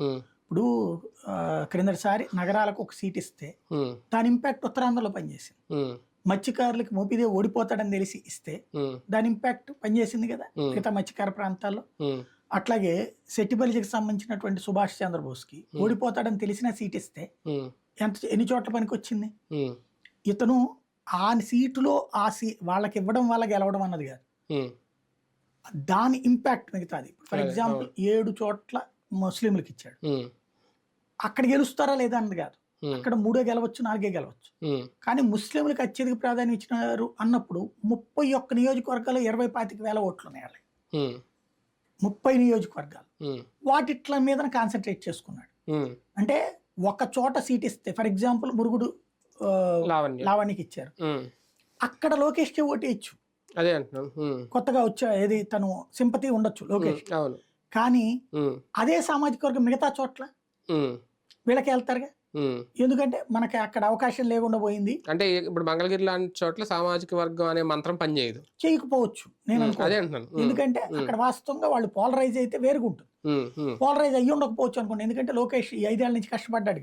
ఇప్పుడు క్రిందటిసారి నగరాలకు ఒక సీట్ ఇస్తే దాని ఇంపాక్ట్ ఉత్తరాంధ్రలో పనిచేసింది. మత్స్యకారులకు మోపిదే ఓడిపోతాడని తెలిసి ఇస్తే దాని ఇంపాక్ట్ పనిచేసింది కదా. మిగతా మత్స్యకార ప్రాంతాల్లో. అట్లాగే సెట్టిబలికి సంబంధించినటువంటి సుభాష్ చంద్రబోస్కి ఓడిపోతాడని తెలిసిన సీట్ ఇస్తే ఎంత ఎన్ని చోట్ల పనికి వచ్చింది ఇతను ఆ సీటులో ఆ సీ వాళ్ళకి ఇవ్వడం వల్ల గెలవడం అన్నది కాదు. దాని ఇంపాక్ట్ మిగతాది. ఫర్ ఎగ్జాంపుల్ ఏడు చోట్ల ముస్లింలకు ఇచ్చాడు అక్కడ గెలుస్తారా లేదా అన్నది కాదు. అక్కడ మూడే గెలవచ్చు నాలుగే గెలవచ్చు. కానీ ముస్లింలకు అత్యధిక ప్రాధాన్యం ఇచ్చినారు అన్నప్పుడు ముప్పై ఒక్క నియోజకవర్గాలు ఇరవై పాతిక వేల ఓట్లు ఉన్నాయి ముప్పై నియోజకవర్గాలు. వాటిట్ల మీద కాన్సన్ట్రేట్ చేసుకున్నాడు. అంటే ఒక చోట సీట్ ఇస్తే ఫర్ ఎగ్జాంపుల్ మురుగుడు లావణ్యకి ఇచ్చారు. అక్కడ లోకేష్కి ఓటు ఇచ్చు అదే కొత్తగా వచ్చా ఏది తను సింపతి ఉండొచ్చు లోకేష్. కానీ అదే సామాజిక వర్గం మిగతా చోట్ల వీళ్ళకి వెళ్తారుగా. ఎందుకంటే మనకి అక్కడ అవకాశం లేకుండా పోయింది. అంటే ఇప్పుడు మంగళగిరి లాంటి చోట్ల సామాజిక వర్గం అనే మంత్రం పనిచేయదు. చేయకపోవచ్చు నేను అదే అంటున్నాను. ఎందుకంటే అక్కడ వాస్తవంగా వాళ్ళు పోలరైజ్ అయితే వేరుగుంటుంది పోలరైజ్ అయ్యి ఉండకపోవచ్చు అనుకోండి. ఎందుకంటే లోకేష్ ఈ ఐదేళ్ళ నుంచి కష్టపడ్డాడు